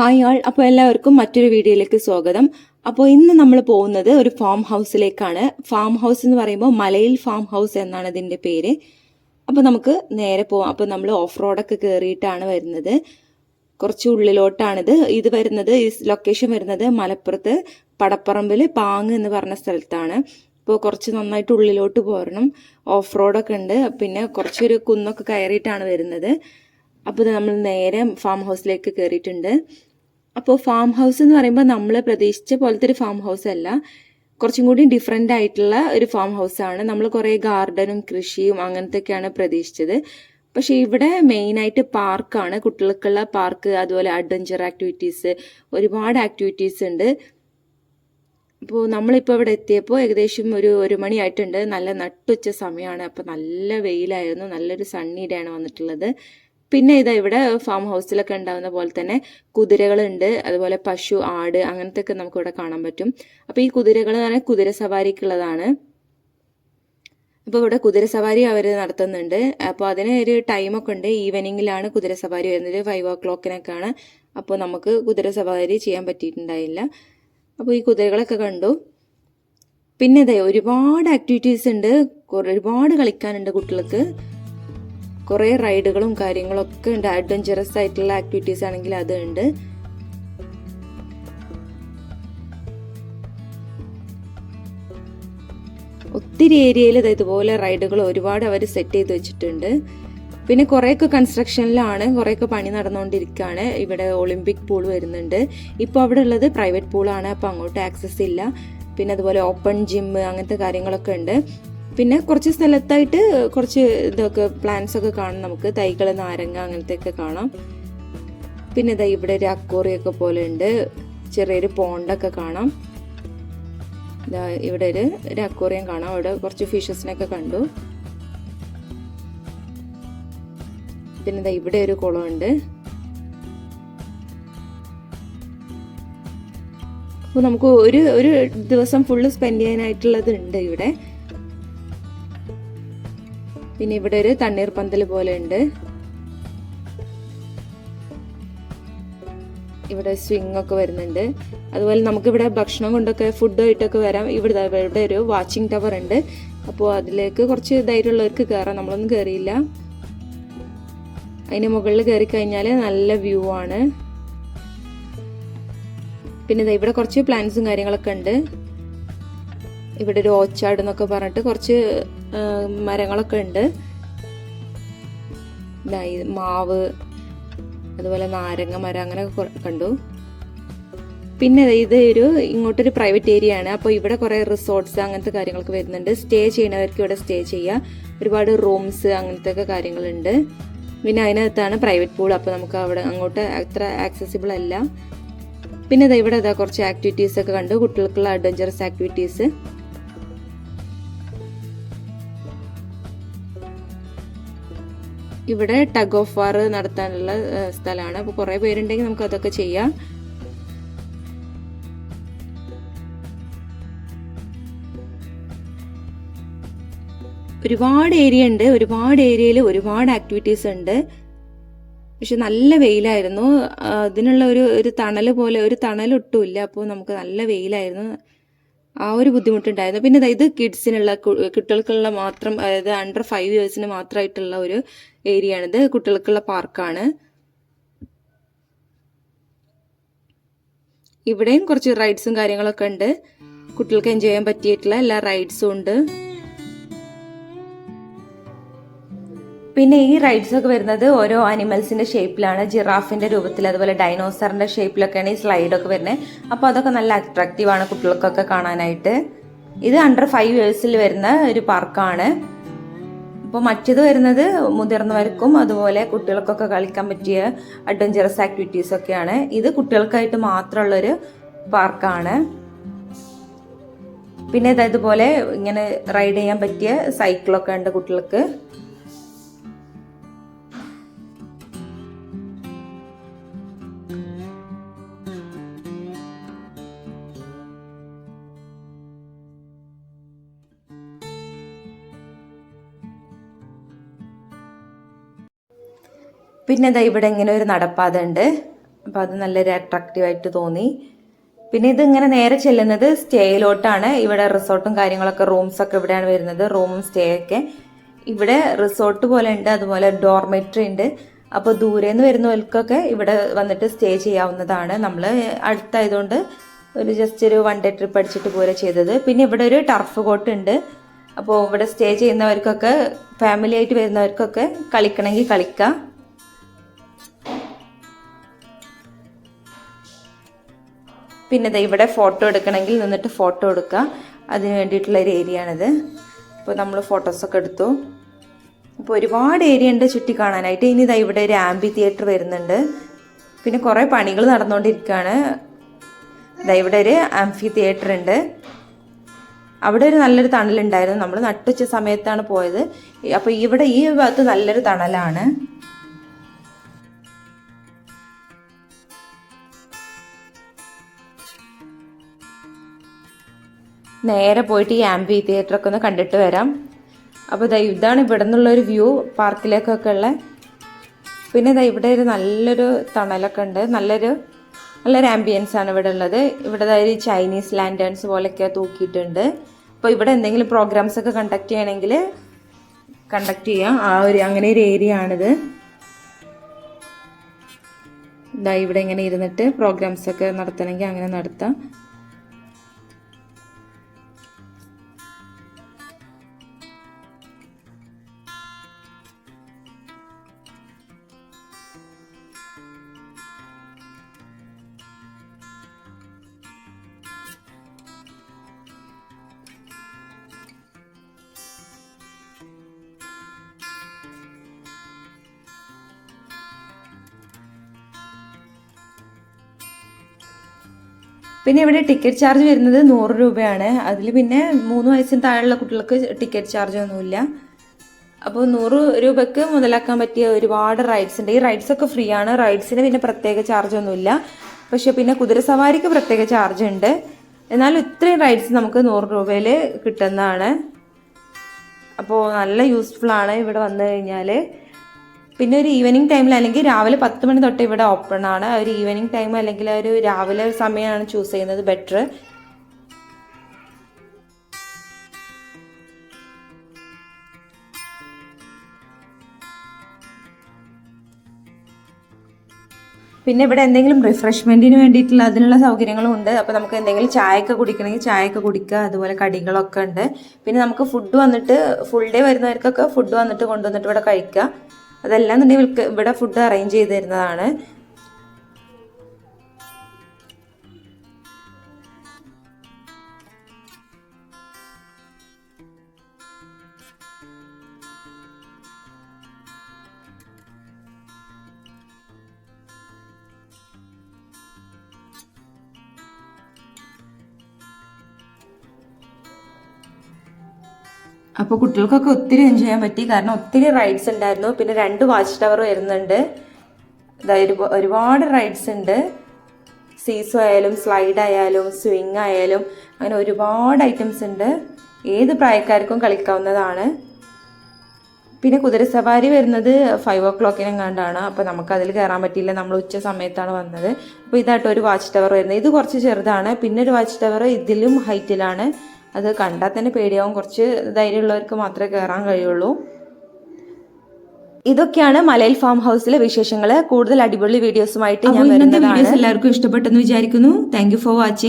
Hi ആൾ അപ്പോൾ എല്ലാവർക്കും മറ്റൊരു വീഡിയോയിലേക്ക് സ്വാഗതം. അപ്പോൾ ഇന്ന് നമ്മൾ പോകുന്നത് ഒരു ഫാം ഹൗസിലേക്കാണ് ഫാം ഹൗസ് എന്ന് പറയുമ്പോൾ മലയിൽ ഫാം ഹൗസ് എന്നാണ് ഇതിന്റെ പേര്. അപ്പോൾ നമുക്ക് നേരെ പോവാം. അപ്പോൾ നമ്മൾ ഓഫ് റോഡൊക്കെ കയറിയിട്ടാണ് വരുന്നത്. കുറച്ച് ഉള്ളിലോട്ടാണിത്. ഇത് വരുന്നത് ഈ ലൊക്കേഷൻ വരുന്നത് മലപ്പുറത്ത് പടപ്പറമ്പിൽ പാങ് എന്ന് പറഞ്ഞ സ്ഥലത്താണ്. അപ്പോൾ കുറച്ച് നന്നായിട്ട് ഉള്ളിലോട്ട് പോരണം. ഓഫ് റോഡൊക്കെ ഉണ്ട്. പിന്നെ കുറച്ചൊരു കുന്നൊക്കെ കയറിയിട്ടാണ് വരുന്നത്. അപ്പോൾ നമ്മൾ നേരെ ഫാം ഹൗസിലേക്ക് കയറിയിട്ടുണ്ട് അപ്പോൾ ഫാം ഹൗസ് എന്ന് പറയുമ്പോൾ നമ്മൾ പ്രതീക്ഷിച്ച പോലത്തെ ഒരു ഫാം ഹൗസ് അല്ല. കുറച്ചും കൂടി ഡിഫറെന്റ് ആയിട്ടുള്ള ഒരു ഫാം ഹൗസ് ആണ്. നമ്മൾ കുറേ ഗാർഡനും കൃഷിയും അങ്ങനത്തെയൊക്കെയാണ് പ്രതീക്ഷിച്ചത്. പക്ഷേ ഇവിടെ മെയിനായിട്ട് പാർക്കാണ് കുട്ടികൾക്കുള്ള പാർക്ക് അതുപോലെ അഡ്വഞ്ചർ ആക്ടിവിറ്റീസ് ഒരുപാട് ആക്ടിവിറ്റീസ് ഉണ്ട്. അപ്പോൾ നമ്മളിപ്പോൾ ഇവിടെ എത്തിയപ്പോൾ ഏകദേശം ഒരു ഒരു മണിയായിട്ടുണ്ട് നല്ല നട്ടുച്ച സമയമാണ് അപ്പോൾ നല്ല വെയിലായിരുന്നു. നല്ലൊരു സണ്ണി ഡേ ആണ് വന്നിട്ടുള്ളത്. പിന്നെ ഇതാ ഇവിടെ ഫാം ഹൗസിലൊക്കെ ഉണ്ടാകുന്ന പോലെ തന്നെ കുതിരകളുണ്ട്. അതുപോലെ പശു ആട് അങ്ങനത്തെ ഒക്കെ നമുക്ക് ഇവിടെ കാണാൻ പറ്റും. അപ്പോൾ ഈ കുതിരകൾ എന്ന് പറഞ്ഞാൽ കുതിര സവാരിക്കുള്ളതാണ് അപ്പോൾ ഇവിടെ കുതിര സവാരി അവർ നടത്തുന്നുണ്ട്. അപ്പോൾ അതിന് ഒരു ടൈമൊക്കെ ഉണ്ട്. ഈവനിങ്ങിലാണ് കുതിര സവാരി വരുന്നത്. ഫൈവ് ഓ ക്ലോക്കിനൊക്കെയാണ് അപ്പോൾ നമുക്ക് കുതിര സവാരി ചെയ്യാൻ പറ്റിയിട്ടുണ്ടായില്ല. അപ്പോൾ ഈ കുതിരകളൊക്കെ കണ്ടു. പിന്നെ ഇതേ ഒരുപാട് ആക്ടിവിറ്റീസ് ഉണ്ട്. ഒരുപാട് കളിക്കാനുണ്ട് കുട്ടികൾക്ക്. കുറേ റൈഡുകളും കാര്യങ്ങളൊക്കെ ഉണ്ട്. അഡ്വഞ്ചറസ് ആയിട്ടുള്ള ആക്ടിവിറ്റീസ് ആണെങ്കിൽ അത് ഉണ്ട്. ഒത്തിരി ഏരിയയിൽ ഇതുപോലെ റൈഡുകൾ ഒരുപാട് അവർ സെറ്റ് ചെയ്ത് വെച്ചിട്ടുണ്ട്. പിന്നെ കുറേയൊക്കെ കൺസ്ട്രക്ഷനിലാണ് കുറേയൊക്കെ പണി നടന്നുകൊണ്ടിരിക്കുകയാണ്. ഇവിടെ ഒളിമ്പിക് പൂൾ വരുന്നുണ്ട്. ഇപ്പോൾ അവിടെ ഉള്ളത് പ്രൈവറ്റ് പൂളാണ് അപ്പോൾ അങ്ങോട്ട് ആക്സസ് ഇല്ല. പിന്നെ അതുപോലെ ഓപ്പൺ ജിം അങ്ങനത്തെ കാര്യങ്ങളൊക്കെ ഉണ്ട്. പിന്നെ കുറച്ച് സ്ഥലത്തായിട്ട് കുറച്ച് ഇതൊക്കെ പ്ലാന്റ്സ് ഒക്കെ കാണാം നമുക്ക്. തൈകൾ നാരങ്ങ അങ്ങനത്തെ ഒക്കെ കാണാം. പിന്നെ ഇതാ ഇവിടെ ഒരു അക്കോറിയൊക്കെ പോലെ ഉണ്ട്. ചെറിയൊരു പോണ്ടൊക്കെ കാണാം. ഇതാ ഇവിടെ ഒരു ഒരു അക്കോറിയം കാണാം. അവിടെ കുറച്ച് ഫിഷസിനൊക്കെ കണ്ടു. പിന്നെ ഇതാ ഇവിടെ ഒരു കുളമുണ്ട് അപ്പോൾ നമുക്ക് ഒരു ഒരു ദിവസം ഫുള്ള് സ്പെൻഡ് ചെയ്യാനായിട്ടുള്ളത് ഉണ്ട് ഇവിടെ. പിന്നെ ഇവിടെ ഒരു തണ്ണീർ പന്തൽ പോലെ ഉണ്ട്. ഇവിടെ സ്വിംഗ് ഒക്കെ വരുന്നുണ്ട്. അതുപോലെ നമുക്കിവിടെ ഭക്ഷണം കൊണ്ടൊക്കെ ഫുഡ് ആയിട്ടൊക്കെ വരാം. ഇവിടെ ഇവിടെ ഒരു വാച്ചിങ് ടവർ ഉണ്ട്. അപ്പോൾ അതിലേക്ക് കുറച്ച് ധൈര്യമുള്ളവർക്ക് കയറാം നമ്മളൊന്നും കയറിയില്ല അതിന് മുകളിൽ കയറി കഴിഞ്ഞാൽ നല്ല വ്യൂ ആണ്. പിന്നെ ഇവിടെ കുറച്ച് പ്ലാന്റ്സും കാര്യങ്ങളൊക്കെ ഉണ്ട്. ഇവിടെ ഒരു ഓച്ചാട് എന്നൊക്കെ പറഞ്ഞിട്ട് കുറച്ച് മരങ്ങളൊക്കെ ഉണ്ട്. മാവ് അതുപോലെ നാരങ്ങ മരം അങ്ങനെ കണ്ടു. പിന്നെ ഇത് ഒരു ഇങ്ങോട്ടൊരു പ്രൈവറ്റ് ഏരിയ ആണ്. അപ്പോൾ ഇവിടെ കുറേ റിസോർട്ട്സ് അങ്ങനത്തെ കാര്യങ്ങളൊക്കെ വരുന്നുണ്ട്. സ്റ്റേ ചെയ്യുന്നവർക്ക് ഇവിടെ സ്റ്റേ ചെയ്യാം. ഒരുപാട് റൂംസ് അങ്ങനത്തെ ഒക്കെ കാര്യങ്ങളുണ്ട്. പിന്നെ അതിനകത്താണ് പ്രൈവറ്റ് പൂൾ അപ്പോൾ നമുക്ക് അവിടെ അങ്ങോട്ട് അത്ര ആക്സസിബിൾ അല്ല. പിന്നെ ഇവിടെ ഇതാ കുറച്ച് ആക്ടിവിറ്റീസ് ഒക്കെ കണ്ടു. കുട്ടികൾക്കുള്ള അഡ്വഞ്ചറസ് ആക്ടിവിറ്റീസ് ഇവിടെ ടഗ് ഓഫ് വാർ നടത്താനുള്ള സ്ഥലമാണ്. അപ്പോൾ കുറേ പേരുണ്ടെങ്കിൽ നമുക്ക് അതൊക്കെ ചെയ്യാം. ഒരുപാട് ഏരിയ ഉണ്ട്. ഒരുപാട് ഏരിയയിൽ ഒരുപാട് ആക്ടിവിറ്റീസ് ഉണ്ട്. പക്ഷെ നല്ല വെയിലായിരുന്നു. അതിനുള്ള ഒരു ഒരു തണൽ പോലെ ഒരു തണലൊട്ടുമില്ല അപ്പോൾ നമുക്ക് നല്ല വെയിലായിരുന്നു. ആ ഒരു ബുദ്ധിമുട്ടുണ്ടായിരുന്നു. പിന്നെ ഇത് കിഡ്സിനുള്ള കുട്ടികൾക്കുള്ള മാത്രം അതായത് അണ്ടർ ഫൈവ് ഇയേഴ്സിന് മാത്രമായിട്ടുള്ള ഒരു ഏരിയ ആണിത് കുട്ടികൾക്കുള്ള പാർക്കാണ്. ഇവിടെയും കുറച്ച് റൈഡ്സും കാര്യങ്ങളൊക്കെ ഉണ്ട്. കുട്ടികൾക്ക് എൻജോയ് ചെയ്യാൻ പറ്റിയിട്ടുള്ള എല്ലാ റൈഡ്സും ഉണ്ട്. പിന്നെ ഈ റൈഡ്സ് ഒക്കെ വരുന്നത് ഓരോ അനിമൽസിന്റെ ഷേപ്പിലാണ് ജിറാഫിന്റെ രൂപത്തിൽ അതുപോലെ ഡൈനോസറിന്റെ ഷേപ്പിലൊക്കെയാണ് ഈ സ്ലൈഡൊക്കെ വരുന്നത്. അപ്പോൾ അതൊക്കെ നല്ല അട്രാക്റ്റീവ് ആണ് കുട്ടികൾക്കൊക്കെ കാണാനായിട്ട്. ഇത് അണ്ടർ ഫൈവ് ഇയേഴ്സിൽ വരുന്ന ഒരു പാർക്കാണ് അപ്പോൾ മറ്റത് വരുന്നത് മുതിർന്നവർക്കും അതുപോലെ കുട്ടികൾക്കൊക്കെ കളിക്കാൻ പറ്റിയ അഡ്വഞ്ചറസ് ആക്ടിവിറ്റീസ് ഒക്കെയാണ്. ഇത് കുട്ടികൾക്കായിട്ട് മാത്രമുള്ളൊരു പാർക്കാണ് പിന്നെ ഇതുപോലെ ഇങ്ങനെ റൈഡ് ചെയ്യാൻ പറ്റിയ സൈക്കിളൊക്കെ ഉണ്ട് കുട്ടികൾക്ക്. പിന്നെ ഇതാ ഇവിടെ ഇങ്ങനെ ഒരു നടപ്പാത ഉണ്ട് അപ്പോൾ അത് നല്ലൊരു അട്രാക്റ്റീവായിട്ട് തോന്നി. പിന്നെ ഇത് ഇങ്ങനെ നേരെ ചെല്ലുന്നത് സ്റ്റേയിലോട്ടാണ്. ഇവിടെ റിസോർട്ടും കാര്യങ്ങളൊക്കെ റൂംസ് ഒക്കെ ഇവിടെയാണ് വരുന്നത്. റൂമും സ്റ്റേ ഒക്കെ. ഇവിടെ റിസോർട്ട് പോലെ ഉണ്ട്. അതുപോലെ ഡോർമെറ്ററി ഉണ്ട്. അപ്പോൾ ദൂരെ നിന്ന് വരുന്നവർക്കൊക്കെ ഇവിടെ വന്നിട്ട് സ്റ്റേ ചെയ്യാവുന്നതാണ്. നമ്മൾ അടുത്തായതുകൊണ്ട് ഒരു ജസ്റ്റ് ഒരു വൺ ഡേ ട്രിപ്പ് അടിച്ചിട്ട് പോലെ ചെയ്തത്. പിന്നെ ഇവിടെ ഒരു ടർഫ് കോട്ട് ഉണ്ട്. അപ്പോൾ ഇവിടെ സ്റ്റേ ചെയ്യുന്നവർക്കൊക്കെ ഫാമിലി ആയിട്ട് വരുന്നവർക്കൊക്കെ കളിക്കണമെങ്കിൽ കളിക്കാം. പിന്നെ ദാ ഇവിടെ ഫോട്ടോ എടുക്കണമെങ്കിൽ നിന്നിട്ട് ഫോട്ടോ എടുക്കുക അതിന് വേണ്ടിയിട്ടുള്ള ഒരു ഏരിയ ആണിത്. അപ്പോൾ നമ്മൾ ഫോട്ടോസൊക്കെ എടുത്തു. അപ്പോൾ ഒരുപാട് ഏരിയ ഉണ്ട് ചുറ്റി കാണാനായിട്ട്. ഇനി ഇതാ ഇവിടെ ഒരു ആംബി തിയേറ്റർ വരുന്നുണ്ട്. പിന്നെ കുറേ പണികൾ നടന്നുകൊണ്ടിരിക്കുകയാണ്. ഇതാ ഇവിടെ ഒരു ആംഫി തിയേറ്റർ ഉണ്ട്. അവിടെ ഒരു നല്ലൊരു തണലുണ്ടായിരുന്നു. നമ്മൾ നട്ടുച്ച സമയത്താണ് പോയത്. അപ്പോൾ ഇവിടെ ഈ ഭാഗത്ത് നല്ലൊരു തണലാണ്. നേരെ പോയിട്ട് ഈ ആംബി തിയേറ്ററൊക്കെ ഒന്ന് കണ്ടിട്ട് വരാം. അപ്പോൾ ഇതാ ഇതാണ് ഇവിടെ നിന്നുള്ള ഒരു വ്യൂ പാർക്കിലേക്കൊക്കെ ഉള്ള. പിന്നെ ഇതാ ഇവിടെ ഒരു നല്ലൊരു തണലൊക്കെ ഉണ്ട്. നല്ലൊരു നല്ലൊരു ആംബിയൻസ് ആണ് ഇവിടെ ഉള്ളത്. ഇവിടെ ഒരു ചൈനീസ് ലാൻഡേൺസ് പോലെയൊക്കെ തൂക്കിയിട്ടുണ്ട്. അപ്പോൾ ഇവിടെ എന്തെങ്കിലും പ്രോഗ്രാംസ് ഒക്കെ കണ്ടക്ട് ചെയ്യണമെങ്കിൽ കണ്ടക്ട് ചെയ്യാം. ആ ഒരു അങ്ങനെ ഒരു ഏരിയ ആണിത്. ഇതാ ഇവിടെ ഇങ്ങനെ ഇരുന്നിട്ട് പ്രോഗ്രാംസ് ഒക്കെ നടത്തണമെങ്കിൽ അങ്ങനെ നടത്താം. പിന്നെ ഇവിടെ ടിക്കറ്റ് ചാർജ് വരുന്നത് നൂറ് രൂപയാണ്. അതിൽ പിന്നെ മൂന്ന് വയസ്സിന് താഴെയുള്ള കുട്ടികൾക്ക് ടിക്കറ്റ് ചാർജ് ഒന്നുമില്ല. അപ്പോൾ നൂറ് രൂപയ്ക്ക് മുതലാക്കാൻ പറ്റിയ ഒരുപാട് റൈഡ്സ് ഉണ്ട്. ഈ റൈഡ്സ് ഒക്കെ ഫ്രീ ആണ്. റൈഡ്സിന് പിന്നെ പ്രത്യേക ചാർജ് ഒന്നുമില്ല. പക്ഷെ പിന്നെ കുതിരസവാരിക്ക് പ്രത്യേക ചാർജ് ഉണ്ട്. എന്നാലും ഇത്രയും റൈഡ്സ് നമുക്ക് നൂറ് രൂപയിൽ കിട്ടുന്നതാണ്. അപ്പോൾ നല്ല യൂസ്ഫുൾ ആണ് ഇവിടെ വന്നു കഴിഞ്ഞാൽ. പിന്നെ ഒരു ഈവനിങ് ടൈമിൽ അല്ലെങ്കിൽ രാവിലെ പത്ത് മണി തൊട്ട് ഇവിടെ ഓപ്പൺ ആണ്. ഒരു ഈവനിങ് ടൈം അല്ലെങ്കിൽ ഒരു രാവിലെ സമയമാണ് ചൂസ് ചെയ്യുന്നത് ബെറ്റർ പിന്നെ ഇവിടെ എന്തെങ്കിലും റിഫ്രഷ്മെന്റിന് വേണ്ടിയിട്ടുള്ള അതിനുള്ള സൗകര്യങ്ങളും ഉണ്ട്. അപ്പോൾ നമുക്ക് എന്തെങ്കിലും ചായയൊക്കെ കുടിക്കണമെങ്കിൽ ചായയൊക്കെ കുടിക്കുക. അതുപോലെ കടികളൊക്കെ ഉണ്ട്. പിന്നെ നമുക്ക് ഫുഡ് വന്നിട്ട് ഫുൾ ഡേ വരുന്നവർക്കൊക്കെ ഫുഡ് വന്നിട്ട് കൊണ്ടുവന്നിട്ട് ഇവിടെ കഴിക്കുക. അതെല്ലാം എന്നുണ്ടെങ്കിൽ ഇവിടെ ഫുഡ് അറേഞ്ച് ചെയ്ത് തരുന്നതാണ്. അപ്പോൾ കുട്ടികൾക്കൊക്കെ ഒത്തിരി എൻജോയ് ചെയ്യാൻ പറ്റി. കാരണം ഒത്തിരി റൈഡ്സ് ഉണ്ടായിരുന്നു. പിന്നെ രണ്ട് വാച്ച് ടവർ വരുന്നുണ്ട്. ഒരുപാട് റൈഡ്സ് ഉണ്ട്. സീസോ ആയാലും സ്ലൈഡ് ആയാലും സ്വിങ് ആയാലും അങ്ങനെ ഒരുപാട് ഐറ്റംസ് ഉണ്ട്. ഏത് പ്രായക്കാർക്കും കളിക്കാവുന്നതാണ്. പിന്നെ കുതിര സവാരി വരുന്നത് ഫൈവ് ഓ ക്ലോക്കിനെങ്ങാണ്ടാണ് അപ്പോൾ നമുക്ക് അതിൽ കയറാൻ പറ്റിയില്ല. നമ്മൾ ഉച്ച സമയത്താണ് വന്നത്. അപ്പോൾ ഇതായിട്ട് ഒരു വാച്ച് ടവർ വരുന്നത്. ഇത് കുറച്ച് ചെറുതാണ്. പിന്നെ ഒരു വാച്ച് ടവർ ഇതിലും ഹൈറ്റിലാണ് അത് കണ്ടാൽ തന്നെ പേടിയാവും. കുറച്ച് ധൈര്യമുള്ളവർക്ക് മാത്രമേ കയറാൻ കഴിയുള്ളൂ. ഇതൊക്കെയാണ് മലയിൽ ഫാം ഹൗസിലെ വിശേഷങ്ങൾ കൂടുതൽ അടിപൊളി വീഡിയോസുമായിട്ട് ഞാൻ വീഡിയോസ് എല്ലാവർക്കും ഇഷ്ടപ്പെട്ടെന്ന് വിചാരിക്കുന്നു. Thank for watching